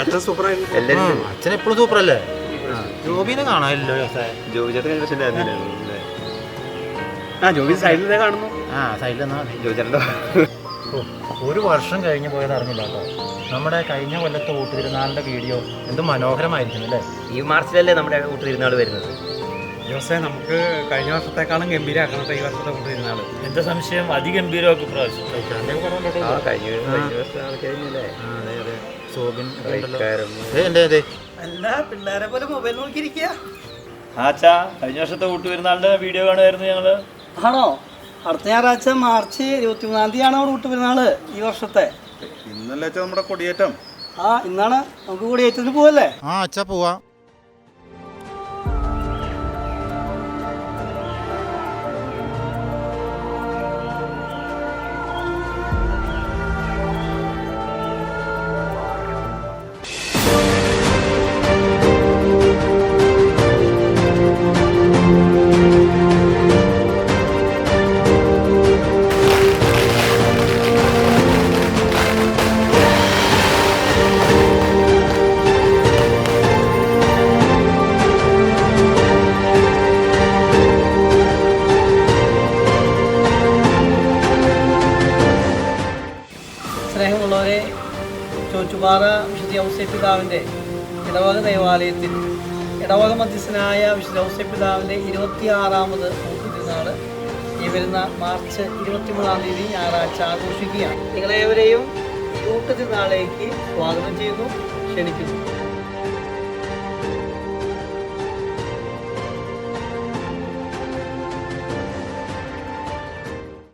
അച്ഛൻ സൂപ്പർ എല്ലാവരും അച്ഛൻ എപ്പോഴും സൂപ്പർ അല്ലേ ജോബിനെ കാണാനില്ലല്ലോ ജോസേ ജോബി ചേട്ടൻ ആ ജോബി സൈഡിലേ കാണുന്നു. ആ സൈഡിൽ ജോബി ചേട്ടന്റെ ഒരു വർഷം കഴിഞ്ഞു പോയത് അറിഞ്ഞില്ല കേട്ടോ. നമ്മുടെ കഴിഞ്ഞ കൊല്ലത്തെ ഊട്ടിരുന്നാളിന്റെ വീഡിയോ എന്ത് മനോഹരമായിരിക്കും അല്ലേ? ഈ മാർച്ചിലല്ലേ നമ്മുടെ ഊട്ടിരുന്നാൾ വരുന്നത്? ജോസേ നമുക്ക് കഴിഞ്ഞ വർഷത്തെക്കാളും ഗംഭീരമാക്കണം ഈ വർഷത്തെ കൊണ്ടിരുന്നാൾ എന്റെ സംശയം? അതിഗംഭീരമാക്കും പ്രാവശ്യം. ആ കഴിഞ്ഞ കഴിഞ്ഞ വർഷം കഴിഞ്ഞല്ലേ? അതെ അതെ. സോബിൻ എന്തേ, എന്തേ? പിള്ളേരെ പോലെ മൊബൈൽ നോക്കിയിരിക്കുക. ആച്ചാ കഴിഞ്ഞ വർഷത്തെ കൂട്ടുപെരുന്നാളിന്റെ വീഡിയോ കാണുമായിരുന്നു ഞങ്ങൾ. ആണോ? അടുത്ത ഞായറാഴ്ച മാർച്ച് ഇരുപത്തി മൂന്നാം തീയതിയാണ് അവിടെ കൂട്ടുപെരുന്നാൾ ഈ വർഷത്തെ? ഇന്നലെ നമ്മുടെ കൊടിയേറ്റം. ആ ഇന്നാണ് നമുക്ക് കൊടിയേറ്റത്തിന് പോവല്ലേ? ആ അച്ഛാ പോവാ. സ്നേഹമുള്ളവരെ ചോറ്റുപാറ വിശുദ്ധ ഔസ്യപിതാവിന്റെ ഇടവക ദേവാലയത്തിൽ ഇടവക മധ്യസ്ഥനായ വിശുദ്ധ ഔസ്യപിതാവിന്റെ ഇരുപത്തിയാറാമത് കൂട്ടുതിരുന്നാൾ ഈ വരുന്ന മാർച്ച് ഇരുപത്തിമൂന്നാം തീയതി ഞായറാഴ്ച ആഘോഷിക്കുകയാണ്. നിങ്ങളേവരെയും കൂട്ടത്തിനാളേക്ക് സ്വാഗതം ചെയ്യുന്നു ക്ഷണിക്കുന്നു.